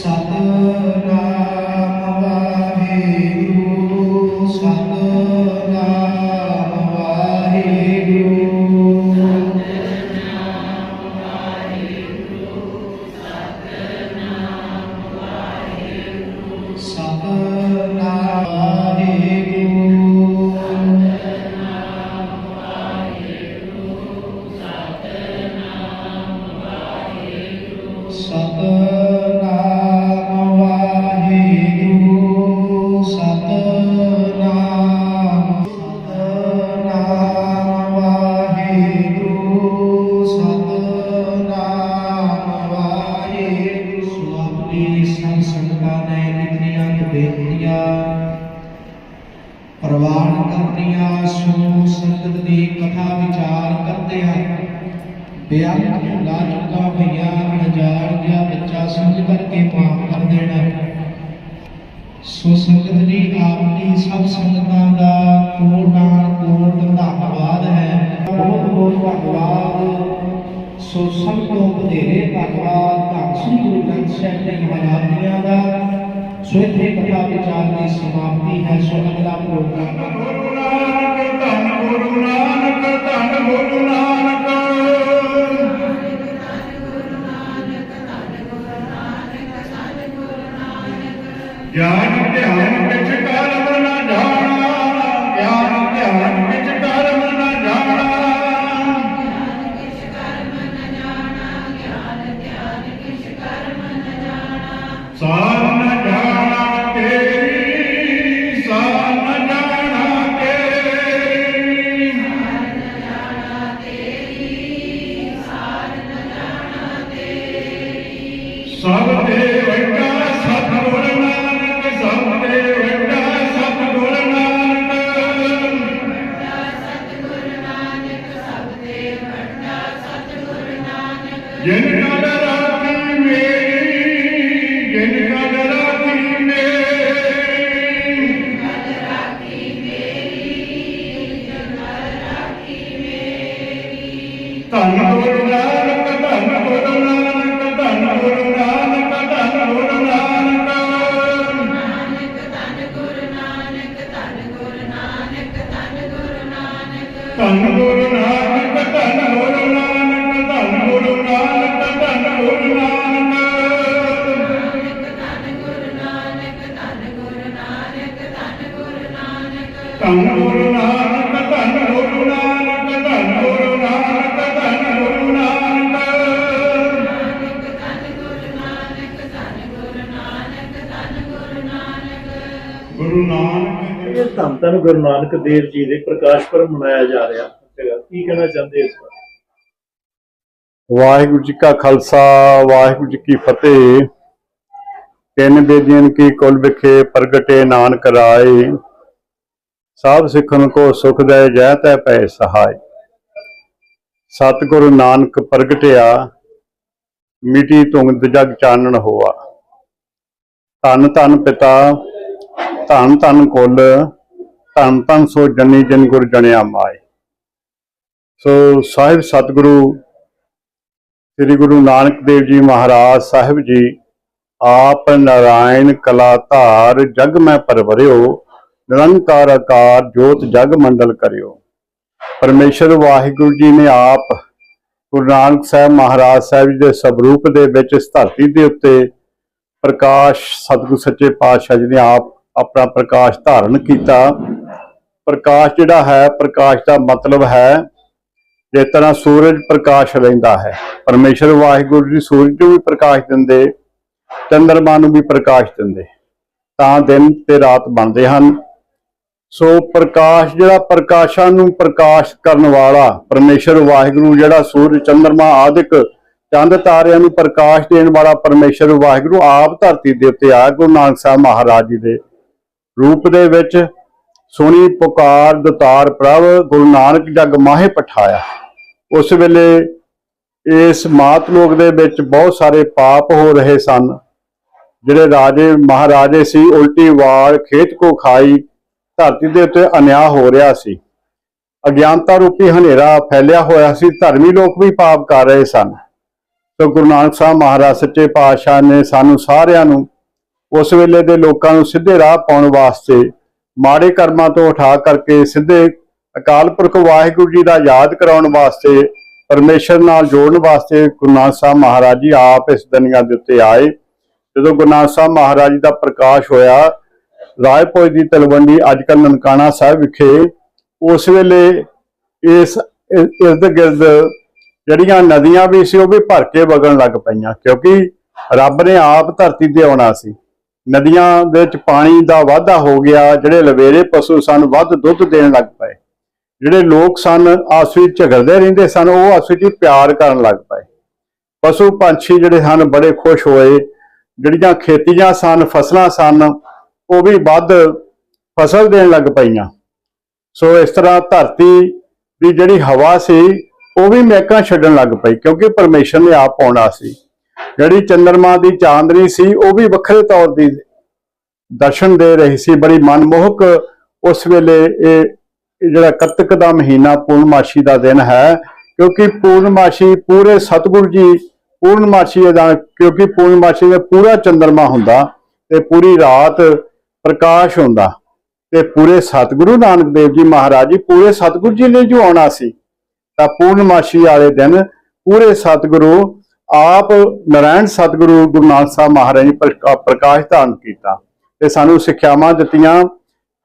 Shanara ਕਥਾ ਵਿਚਾਰ ਕਰਦੇ ਹਨ। ਬੇਅੰਤ ਲਾ ਚੁੱਕਾ ਭਈਆ ਹਜ਼ਾਰ ਗਿਆ ਬੱਚਾ ਸਮਝ ਕਰਕੇ ਮਾਫ ਕਰ ਦੇਣਾ। ਸੋ ਸੰਗਤ ਜੀ ਆਪ ਸਭ ਸੰਗਤਾਂ ਦਾ ਕੋਟਾਨ ਕੋਟ ਧੰਨਵਾਦ ਹੈ। ਬਹੁਤ ਬਹੁਤ ਧੰਨਵਾਦ। ਸੋ ਸਭ ਤੋਂ ਵਧੇਰੇ ਧੰਨਵਾਦ। ਧੰਨ ਸ੍ਰੀ ਗੁਰੂ ਗ੍ਰੰਥ ਸਾਹਿਬ ਜੀ ਮਹਾਰਾਜ ਦਾ। ਸੋ ਇੱਥੇ ਕਥਾ ਵਿਚਾਰ ਦੀ ਸਮਾਪਤੀ ਹੈ। ਸੋ ਅਗਲਾ ਪ੍ਰੋਗਰਾਮ ജാതിന്റെ ആരും Yeah. ਧੰਨ ਗੁਰੂ ਨਾਨਕ ਧੰਨ ਗੁਰੂ ਨਾਨਕ ਧੰਨ ਗੁਰੂ ਨਾਨਕ ਧੰਨ ਗੁਰੂ ਨਾਨਕ ਗੁਰੂ ਨਾਨਕ ਇਹ ਧੰਨ ਧੰਨ ਗੁਰੂ ਨਾਨਕ ਦੇਵ ਜੀ ਦੇ ਪ੍ਰਕਾਸ਼ ਪੁਰਬ ਮਨਾਇਆ ਜਾ ਰਿਹਾ। ਕੀ ਕਹਿਣਾ ਚਾਹੁੰਦੇ ਇਸ ਬਾਰੇ? ਵਾਹਿਗੁਰੂ ਜੀ ਕਾ ਖਾਲਸਾ, ਵਾਹਿਗੁਰੂ ਜੀ ਕੀ ਫਤਿਹ। ਤਿੰਨ ਬੇਦੀਆਂ ਕੀ ਕੁਲ ਵਿਖੇ ਪ੍ਰਗਟੇ ਨਾਨਕ ਰਾਏ। ਸਭ ਸਿੱਖਨ ਕੋ ਸੁਖ ਦੇ ਜੈ ਤੈ ਪੈ ਸਹਾਈ ਸਤਿਗੁਰੂ ਨਾਨਕ ਪ੍ਰਗਟਿਆ, ਮਿਟੀ ਧੁੰਦ ਜਗ ਚਾਨਣ ਹੋਆ। ਧੰਨ ਧੰਨ ਪਿਤਾ, ਧੰਨ ਧੰਨ ਕੁੱਲ, ਧੰਨ ਧੰਨ ਸੋ ਜਨੀ ਜਨ ਗੁਰ ਜਣਿਆ ਮਾਏ। ਸੋ ਸਾਹਿਬ ਸਤਿਗੁਰੂ, ਸ੍ਰੀ ਗੁਰੂ ਨਾਨਕ ਦੇਵ ਜੀ ਮਹਾਰਾਜ ਸਾਹਿਬ ਜੀ, ਆਪ ਨਾਰਾਇਣ ਕਲਾ ਧਾਰ ਜਗ ਮੈਂ ਪਰਵਰਿਓ ਨਿਰੰਕਾਰ ਆਕਾਰ ਜੋਤ ਜਗ ਮੰਡਲ ਕਰਿਓ। ਪਰਮੇਸ਼ਰ ਵਾਹਿਗੁਰੂ ਜੀ ਨੇ ਆਪ ਗੁਰੂ ਨਾਨਕ ਸਾਹਿਬ ਮਹਾਰਾਜ ਸਾਹਿਬ ਜੀ ਦੇ ਸਵਰੂਪ ਦੇ ਵਿੱਚ ਇਸ ਧਰਤੀ ਦੇ ਉੱਤੇ ਪ੍ਰਕਾਸ਼, ਸਤਿਗੁਰ ਸੱਚੇ ਪਾਤਸ਼ਾਹ ਜੀ ਨੇ ਆਪ ਆਪਣਾ ਪ੍ਰਕਾਸ਼ ਧਾਰਨ ਕੀਤਾ। ਪ੍ਰਕਾਸ਼ ਜਿਹੜਾ ਹੈ, ਪ੍ਰਕਾਸ਼ ਦਾ ਮਤਲਬ ਹੈ ਜਿਸ ਤਰ੍ਹਾਂ ਸੂਰਜ ਪ੍ਰਕਾਸ਼ ਲੈਂਦਾ ਹੈ। ਪਰਮੇਸ਼ਰ ਵਾਹਿਗੁਰੂ ਜੀ ਸੂਰਜ ਨੂੰ ਵੀ ਪ੍ਰਕਾਸ਼ ਦਿੰਦੇ, ਚੰਦਰਮਾ ਨੂੰ ਵੀ ਪ੍ਰਕਾਸ਼ ਦਿੰਦੇ। ਤਾਂ ਦਿਨ ਤੇ ਰਾਤ ਬਣਦੇ ਹਨ। ਸੋ ਪ੍ਰਕਾਸ਼ ਜਿਹੜਾ ਪ੍ਰਕਾਸ਼ਾਂ ਨੂੰ ਪ੍ਰਕਾਸ਼ ਕਰਨ ਵਾਲਾ, ਪਰਮੇਸ਼ਰ ਵਾਹਿਗੁਰੂ ਜਿਹੜਾ ਸੂਰਜ, ਚੰਦਰਮਾ ਆਦਿਕ ਚੰਦ ਤਾਰਿਆਂ ਨੂੰ ਪ੍ਰਕਾਸ਼ ਦੇਣ ਵਾਲਾ ਪਰਮੇਸ਼ਰ ਵਾਹਿਗੁਰੂ ਆਪ ਧਰਤੀ ਦੇ ਉੱਤੇ ਆ ਗੁਰੂ ਨਾਨਕ ਸਾਹਿਬ ਮਹਾਰਾਜ ਜੀ ਦੇ ਰੂਪ ਦੇ ਵਿੱਚ ਸੁਣੀ ਪੁਕਾਰ ਦਤਾਰ ਪ੍ਰਭ ਗੁਰੂ ਨਾਨਕ ਜਗ ਮਾਹੇ ਪਠਾਇਆ। ਉਸ ਵੇਲੇ ਇਸ ਮਾਤ ਲੋਕ ਦੇ ਵਿੱਚ ਬਹੁਤ ਸਾਰੇ ਪਾਪ ਹੋ ਰਹੇ ਸਨ। ਜਿਹੜੇ ਰਾਜੇ ਮਹਾਰਾਜੇ ਸੀ, ਉਲਟੀ ਵਾਰ ਖੇਤ ਕੋ ਖਾਈ ਧਰਤੀ ਦੇ ਉੱਤੇ ਅਨਿਆ ਹੋ ਰਿਹਾ ਸੀ। ਅਗਿਆਨਤਾ ਰੂਪੀ ਹਨੇਰਾ ਫੈਲਿਆ ਹੋਇਆ ਸੀ। ਧਰਮੀ ਲੋਕ ਵੀ ਪਾਪ ਕਰ ਰਹੇ ਸਨ। ਸੋ ਗੁਰੂ ਨਾਨਕ ਸਾਹਿਬ ਮਹਾਰਾਜ, ਸੱਚੇ ਪਾਤਸ਼ਾਹ ਨੇ ਸਾਨੂੰ ਸਾਰਿਆਂ ਨੂੰ ਉਸ ਵੇਲੇ ਦੇ ਲੋਕਾਂ ਨੂੰ ਸਿੱਧੇ ਰਾਹ ਪਾਉਣ ਵਾਸਤੇ ਮਾੜੇ ਕਰਮਾਂ ਤੋਂ ਉਠਾ ਕਰਕੇ ਸਿੱਧੇ ਅਕਾਲ ਪੁਰਖ ਵਾਹਿਗੁਰੂ ਜੀ ਦਾ ਯਾਦ ਕਰਾਉਣ ਵਾਸਤੇ, ਪਰਮੇਸ਼ਰ ਨਾਲ ਜੋੜਨ ਵਾਸਤੇ ਗੁਰੂ ਨਾਨਕ ਸਾਹਿਬ ਮਹਾਰਾਜ ਜੀ ਆਪ ਇਸ ਦੁਨੀਆ ਦੇ ਉੱਤੇ ਆਏ। ਜਦੋਂ ਗੁਰੂ ਨਾਨਕ ਸਾਹਿਬ ਮਹਾਰਾਜ ਜੀ ਦਾ ਪ੍ਰਕਾਸ਼ ਹੋਇਆ ਰਾਏਪੁਰ ਦੀ ਤਲਵੰਡੀ ਅੱਜ ਕੱਲ੍ਹ ਨਨਕਾਣਾ ਸਾਹਿਬ ਵਿਖੇ ਉਸ ਵੇਲੇ ਇਸ ਇਰਦ ਗਿਰਦ ਜਿਹੜੀਆਂ ਨਦੀਆਂ ਵੀ ਸੀ ਉਹ ਵੀ ਭਰ ਕੇ ਵਗਣ ਲੱਗ ਪਈਆਂ ਕਿਉਂਕਿ ਰੱਬ ਨੇ ਆਪ ਧਰਤੀ ਤੇ ਆਉਣਾ ਸੀ। ਨਦੀਆਂ ਵਿੱਚ ਪਾਣੀ ਦਾ ਵਾਧਾ ਹੋ ਗਿਆ, ਜਿਹੜੇ ਲਵੇਰੇ ਪਸ਼ੂ ਸਨ ਵੱਧ ਦੁੱਧ ਦੇਣ ਲੱਗ ਪਏ। ਜਿਹੜੇ ਲੋਕ ਸਨ ਆਪਸ ਵਿੱਚ ਝਗੜਦੇ ਰਹਿੰਦੇ ਸਨ, ਉਹ ਆਪਸ ਵਿੱਚ ਪਿਆਰ ਕਰਨ ਲੱਗ ਪਏ। ਪਸ਼ੂ ਪੰਛੀ ਜਿਹੜੇ ਹਨ ਬੜੇ ਖੁਸ਼ ਹੋਏ। ਜਿਹੜੀਆਂ ਖੇਤੀਆਂ ਸਨ, ਫਸਲਾਂ ਸਨ ਉਹ ਵੀ ਵੱਧ ਫਸਲ ਦੇਣ ਲੱਗ ਪਈਆਂ। ਸੋ ਇਸ ਤਰ੍ਹਾਂ ਧਰਤੀ ਦੀ ਜਿਹੜੀ ਹਵਾ ਸੀ, ਉਹ ਵੀ ਮਹਿਕਾਂ ਛੱਡਣ ਲੱਗ ਪਈ ਕਿਉਂਕਿ ਪਰਮੇਸ਼ਰ ਨੇ ਆਪ ਪਾਉਣਾ ਸੀ। ਜਿਹੜੀ ਚੰਦਰਮਾ ਦੀ ਚਾਂਦਨੀ ਸੀ, ਉਹ ਵੀ ਵੱਖਰੇ ਤੌਰ ਦੀ ਦਰਸ਼ਨ ਦੇ ਰਹੀ ਸੀ। ਬੜੀ ਮਨਮੋਹਕ ਉਸ ਵੇਲੇ ਇਹ ਜਿਹੜਾ ਕੱਤਕ ਦਾ ਮਹੀਨਾ ਪੂਰਨਮਾਸ਼ੀ ਦਾ ਦਿਨ ਹੈ, ਕਿਉਂਕਿ ਪੂਰਨਮਾਸ਼ੀ ਪੂਰੇ ਸਤਿਗੁਰੂ ਜੀ, ਪੂਰਨਮਾਸ਼ੀ ਦਾ, ਕਿਉਂਕਿ ਪੂਰਨਮਾਸ਼ੀ ਦਾ ਪੂਰਾ ਚੰਦਰਮਾ ਹੁੰਦਾ ਤੇ ਪੂਰੀ ਰਾਤ ਪ੍ਰਕਾਸ਼ ਹੁੰਦਾ ਤੇ ਪੂਰੇ ਸਤਿਗੁਰੂ ਨਾਨਕ ਦੇਵ ਜੀ ਮਹਾਰਾਜ ਜੀ ਪੂਰੇ ਸਤਿਗੁਰੂ ਜੀ ਨੇ ਜੋ ਆਉਣਾ ਸੀ, ਤਾਂ ਪੂਰਨਮਾਸ਼ੀ ਵਾਲੇ ਦਿਨ ਪੂਰੇ ਸਤਿਗੁਰੂ ਆਪ ਨਾਰਾਇਣ ਸਤਿਗੁਰੂ ਗੁਰੂ ਨਾਨਕ ਸਾਹਿਬ ਮਹਾਰਾਜ ਜੀ ਪ੍ਰਕਾਸ਼ ਧਾਰਨ ਕੀਤਾ ਤੇ ਸਾਨੂੰ ਸਿੱਖਿਆਵਾਂ ਦਿੱਤੀਆਂ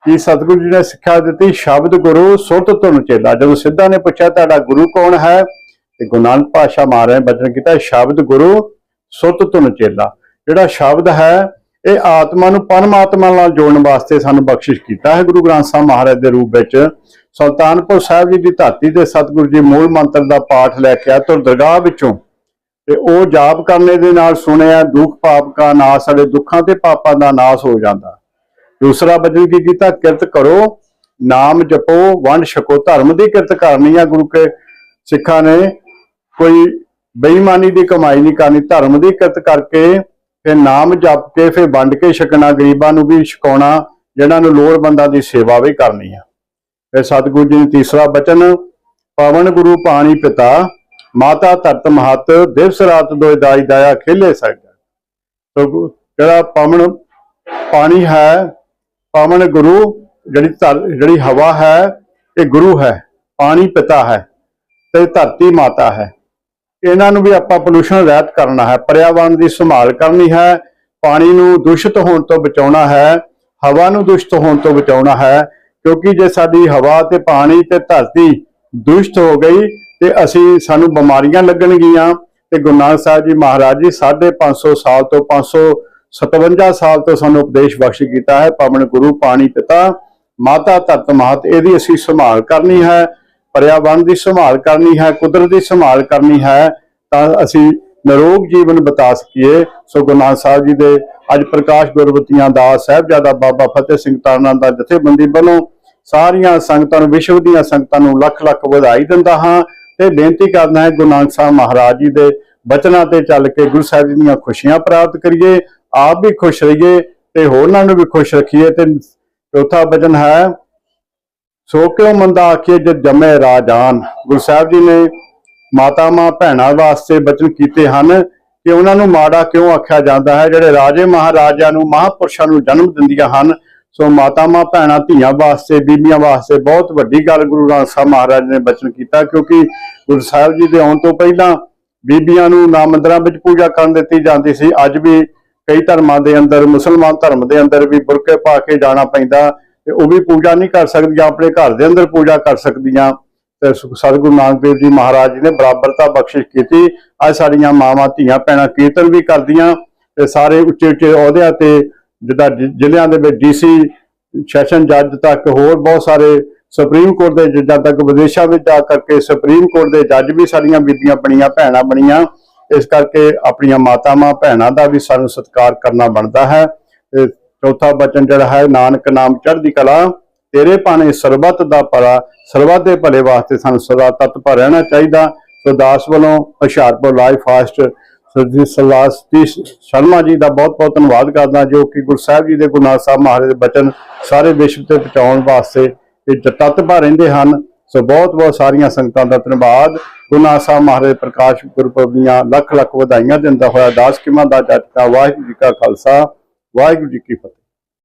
ਕਿ ਸਤਿਗੁਰੂ ਜੀ ਨੇ ਸਿੱਖਿਆ ਦਿੱਤੀ ਸ਼ਬਦ ਗੁਰੂ ਸੁਰਤ ਧੁਨ ਚੇਲਾ। ਜਦੋਂ ਸਿੱਧਾ ਨੇ ਪੁੱਛਿਆ ਤੁਹਾਡਾ ਗੁਰੂ ਕੌਣ ਹੈ, ਤੇ ਗੁਰੂ ਨਾਨਕ ਪਾਤਸ਼ਾਹ ਮਹਾਰਾਜ ਨੇ ਬਚਨ ਕੀਤਾ ਸ਼ਬਦ ਗੁਰੂ ਸੁਰਤ ਧੁਨ ਚੇਲਾ। ਜਿਹੜਾ ਸ਼ਬਦ ਹੈ ਇਹ ਆਤਮਾ ਨੂੰ ਪਰਮਾਤਮਾ ਨਾਲ ਜੋੜਨ ਵਾਸਤੇ ਸਾਨੂੰ ਬਖਸ਼ਿਸ਼ ਕੀਤਾ ਹੈ ਗੁਰੂ ਗ੍ਰੰਥ ਸਾਹਿਬ ਮਹਾਰਾਜ ਦੇ ਰੂਪ ਵਿੱਚ। ਸੁਲਤਾਨਪੁਰ ਸਾਹਿਬ ਜੀ ਦੀ ਧਰਤੀ ਤੇ ਸਤਿਗੁਰੂ ਜੀ ਮੂਲ ਮੰਤਰ ਦਾ ਪਾਠ ਲੈ ਕੇ ਆ ਤੁਰ ਦਰਗਾਹ ਵਿੱਚੋਂ ਤੇ ਉਹ ਜਾਪ ਕਰਨੇ ਦੇ ਨਾਲ ਸੁਣਿਆ, ਦੁੱਖ ਪਾਪ ਕਾ ਨਾਸ, ਸਾਡੇ ਦੁੱਖਾਂ ਤੇ ਪਾਪਾਂ ਦਾ ਨਾਸ ਹੋ ਜਾਂਦਾ। ਦੂਸਰਾ ਬਚਨ ਕੀ ਕੀਤਾ? ਕਿਰਤ ਕਰੋ, ਨਾਮ ਜਪੋ, ਵੰਡ ਛਕੋ। ਧਰਮ ਦੀ ਕਿਰਤ ਕਰਨੀ ਆ ਗੁਰੂ ਕੇ ਸਿੱਖਾਂ ਨੇ। ਕੋਈ ਬੇਈਮਾਨੀ ਦੀ ਕਮਾਈ ਨਹੀਂ ਕਰਨੀ। ਧਰਮ ਦੀ ਕਿਰਤ ਕਰਕੇ ਫਿਰ ਨਾਮ ਜਪ ਕੇ ਫਿਰ ਵੰਡ ਕੇ ਛਕਣਾ, ਗਰੀਬਾਂ ਨੂੰ ਵੀ ਛਕਾਉਣਾ ਜਿਹਨਾਂ ਨੂੰ ਲੋੜਵੰਦਾਂ ਦੀ ਸੇਵਾ ਵੀ ਕਰਨੀ ਆ। ਫਿਰ ਸਤਿਗੁਰੂ ਜੀ ਨੇ ਤੀਸਰਾ ਬਚਨ, ਪਵਨ ਗੁਰੂ ਪਾਣੀ ਪਿਤਾ, ਮਾਤਾ ਧਰਤ ਮਹਤ, ਦਿਵਸ ਰਾਤ ਦੋਇ ਦਾਈ ਦਾਇਆ ਖੇਲੇ ਸਕਦਾ ਸੋ ਜਿਹੜਾ ਪਵਨ ਪਾਣੀ ਹੈ, ਪਵਨ ਗੁਰੂ, ਜਿਹੜੀ ਧਰ- ਜਿਹੜੀ ਹਵਾ ਹੈ, ਇਹ ਗੁਰੂ ਹੈ, ਪਾਣੀ ਪਿਤਾ ਹੈ ਤੇ ਧਰਤੀ ਮਾਤਾ ਹੈ। ਇਹਨਾਂ ਨੂੰ ਵੀ ਆਪਾਂ ਪੋਲੂਸ਼ਨ ਰਹਿਤ ਕਰਨਾ ਹੈ ਪਰਿਆਵਰਣ ਦੀ ਸੰਭਾਲ ਕਰਨੀ ਹੈ, ਪਾਣੀ ਨੂੰ ਦੂਸ਼ਿਤ ਹੋਣ ਤੋਂ ਬਚਾਉਣਾ ਹੈ, ਹਵਾ ਨੂੰ ਦੂਸ਼ਿਤ ਹੋਣ ਤੋਂ ਬਚਾਉਣਾ ਹੈ, ਕਿਉਂਕਿ ਜੇ ਸਾਡੀ ਹਵਾ ਤੇ ਪਾਣੀ ਤੇ ਧਰਤੀ ਦੂਸ਼ਿਤ ਹੋ ਗਈ ਤੇ ਅਸੀਂ, ਸਾਨੂੰ ਬਿਮਾਰੀਆਂ ਲੱਗਣਗੀਆਂ ਤੇ ਗੁਰੂ ਨਾਨਕ ਸਾਹਿਬ ਜੀ ਮਹਾਰਾਜ ਜੀ 550 ਸਾਲ ਤੋਂ 557 ਸਾਲ ਤੋਂ ਸਾਨੂੰ ਉਪਦੇਸ਼ ਬਖਸ਼ ਕੀਤਾ ਹੈ, ਪਵਨ ਗੁਰੂ, ਪਾਣੀ ਪਿਤਾ, ਮਾਤਾ ਧਰਤ ਮਾਤ ਇਹਦੀ ਅਸੀਂ ਸੰਭਾਲ ਕਰਨੀ ਹੈ। ਪਰਿਆਵਰਣ ਦੀ ਸੰਭਾਲ ਕਰਨੀ ਹੈ, ਕੁਦਰਤ ਦੀ ਸੰਭਾਲ ਕਰਨੀ ਹੈ, ਤਾਂ ਅਸੀਂ ਨਿਰੋਗ ਜੀਵਨ ਬਤਾ ਸਕੀਏ। ਸੋ ਗੁਰੂ ਨਾਨਕ ਸਾਹਿਬ ਜੀ ਦੇ ਅੱਜ ਪ੍ਰਕਾਸ਼ ਗੁਰਬਤੀਆਂ ਦਾ, ਸਾਹਿਬਜ਼ਾਦਾ ਬਾਬਾ ਫਤਿਹ ਸਿੰਘ ਤਾਰਨਾ ਦਾ ਜਥੇਬੰਦੀ ਵੱਲੋਂ ਸਾਰੀਆਂ ਸੰਗਤਾਂ ਨੂੰ, ਵਿਸ਼ਵ ਦੀਆਂ ਸੰਗਤਾਂ ਨੂੰ ਲੱਖ ਲੱਖ ਵਧਾਈ ਦਿੰਦਾ ਹਾਂ ਤੇ ਬੇਨਤੀ ਕਰਦਾ ਹੈ ਗੁਰੂ ਨਾਨਕ ਸਾਹਿਬ ਮਹਾਰਾਜ ਜੀ ਦੇ ਬਚਨਾਂ ਤੇ ਚੱਲ ਕੇ ਗੁਰੂ ਸਾਹਿਬ ਜੀ ਦੀਆਂ ਖੁਸ਼ੀਆਂ ਪ੍ਰਾਪਤ ਕਰੀਏ, ਆਪ ਵੀ ਖੁਸ਼ ਰਹੀਏ ਤੇ ਹੋਰਨਾਂ ਨੂੰ ਵੀ ਖੁਸ਼ ਰੱਖੀਏ ਤੇ ਚੌਥਾ ਬਚਨ ਹੈ ਸੋ ਕਿਉ ਮੰਦਾ ਆਖੀਏ ਜਦ ਜੰਮੇ ਰਾਜਾਨ? ਗੁਰੂ ਸਾਹਿਬ ਜੀ ਨੇ ਮਾਤਾਵਾਂ ਭੈਣਾਂ ਵਾਸਤੇ ਬਚਨ ਕੀਤੇ ਹਨ ਕਿ ਉਹਨਾਂ ਨੂੰ ਮਾੜਾ ਕਿਉਂ ਆਖਿਆ ਜਾਂਦਾ ਹੈ? ਜਿਹੜੇ ਰਾਜੇ ਮਹਾਰਾਜਿਆਂ ਨੂੰ, ਮਹਾਪੁਰਸ਼ਾਂ ਨੂੰ ਜਨਮ ਦਿੰਦੀਆਂ ਹਨ, ਸੋ ਮਾਤਾਵਾਂ ਭੈਣਾਂ ਧੀਆਂ ਵਾਸਤੇ, ਬੀਬੀਆਂ ਵਾਸਤੇ ਬਹੁਤ ਵੱਡੀ ਗੱਲ ਗੁਰੂ ਗ੍ਰੰਥ ਸਾਹਿਬ ਮਹਾਰਾਜ ਨੇ ਬਚਨ ਕੀਤਾ ਕਿਉਂਕਿ ਗੁਰੂ ਸਾਹਿਬ ਜੀ ਦੇ ਆਉਣ ਤੋਂ ਪਹਿਲਾਂ ਬੀਬੀਆਂ ਨੂੰ ਨਾ ਮੰਦਰਾਂ ਵਿੱਚ ਪੂਜਾ ਕਰਨ ਦਿੱਤੀ ਜਾਂਦੀ ਸੀ। ਅੱਜ ਵੀ ਕਈ ਧਰਮਾਂ ਦੇ ਅੰਦਰ, ਮੁਸਲਮਾਨ ਧਰਮ ਦੇ ਅੰਦਰ ਵੀ ਬੁਰਕੇ ਪਾ ਕੇ ਜਾਣਾ ਪੈਂਦਾ। ਤੇ ਉਹ ਵੀ ਪੂਜਾ ਨਹੀਂ ਕਰ ਸਕਦੀਆਂ ਆਪਣੇ ਘਰ ਦੇ ਅੰਦਰ ਪੂਜਾ ਕਰ ਸਕਦੀਆਂ। ਤੇ ਸਤਿਗੁਰੂ ਨਾਨਕ ਦੇਵ ਜੀ ਮਹਾਰਾਜ ਜੀ ਨੇ ਬਰਾਬਰਤਾ ਬਖਸ਼ਿਸ਼ ਕੀਤੀ। ਅੱਜ ਸਾਡੀਆਂ ਮਾਵਾਂ, ਧੀਆਂ, ਭੈਣਾਂ ਕੀਰਤਨ ਵੀ ਕਰਦੀਆਂ। ਤੇ ਸਾਰੇ ਉੱਚੇ ਉੱਚੇ ਅਹੁਦਿਆਂ ਤੇ ਜਿੱਦਾਂ ਜ਼ਿਲ੍ਹਿਆਂ ਦੇ ਵਿੱਚ ਡੀਸੀ ਸੈਸ਼ਨ ਜੱਜ ਤੱਕ ਹੋਰ ਬਹੁਤ ਸਾਰੇ ਸੁਪਰੀਮ ਕੋਰਟ ਦੇ ਜੱਜਾਂ ਤੱਕ, ਵਿਦੇਸ਼ਾਂ ਵਿੱਚ ਜਾ ਕਰਕੇ ਸੁਪਰੀਮ ਕੋਰਟ ਦੇ ਜੱਜ ਵੀ ਸਾਡੀਆਂ ਬੀਬੀਆਂ ਬਣੀਆਂ, ਭੈਣਾਂ ਬਣੀਆਂ। ਇਸ ਕਰਕੇ ਆਪਣੀਆਂ ਮਾਤਾਵਾਂ, ਭੈਣਾਂ ਦਾ ਵੀ ਸਾਨੂੰ ਸਤਿਕਾਰ ਕਰਨਾ ਬਣਦਾ ਹੈ। ਤੇ ਚੌਥਾ ਬਚਨ ਜਿਹੜਾ ਹੈ, ਨਾਨਕ ਨਾਮ ਚੜ੍ਹਦੀ ਕਲਾ, ਤੇਰੇ ਪਾਣੇ ਸਰਬੱਤ ਦਾ ਭਲਾ, ਸਰਬੱਤ ਦੇ ਭਲੇ ਵਾਸਤੇ ਸਾਨੂੰ ਸਦਾ ਤਤਪਰ ਰਹਿਣਾ ਚਾਹੀਦਾ। ਸੋ ਦਾਸ ਵੱਲੋਂ ਹੁਸ਼ਿਆਰਪੁਰ ਲਾਈਵ ਫਾਸਟ ਸਰਜੀ ਸਲਾਸ ਸ਼ਰਮਾ ਜੀ ਦਾ ਬਹੁਤ ਬਹੁਤ ਧੰਨਵਾਦ ਕਰਦਾ, ਜੋ ਕਿ ਗੁਰੂ ਸਾਹਿਬ ਜੀ ਦੇ ਗੁਰੂ ਨਾਨਕ ਸਾਹਿਬ ਮਹਾਰਾਜ ਦੇ ਬਚਨ ਸਾਰੇ ਵਿਸ਼ਵ ਤੇ ਪਹੁੰਚਾਉਣ ਵਾਸਤੇ ਇਹ ਤਤਪਰ ਰਹਿੰਦੇ ਹਨ। ਸੋ ਬਹੁਤ ਬਹੁਤ ਸਾਰੀਆਂ ਸੰਗਤਾਂ ਦਾ ਧੰਨਵਾਦ। ਗੁਨਾ ਸਾਹਿਬ ਮਹਾਰਾਜ ਪ੍ਰਕਾਸ਼ ਗੁਰਪੁਰਬ ਦੀਆਂ ਲੱਖ ਲੱਖ ਵਧਾਈਆਂ ਦਿੰਦਾ ਹੋਇਆ ਦਾਸ ਕਿਮਾ ਦਾ ਜੱਟਾ ਵਾਹਿਗੁਰੂ ਜੀ ਕਾ ਖਾਲਸਾ। ਵਾਹਿਗੁਰੂ ਜੀ ਕੀ ਫਤਿਹ।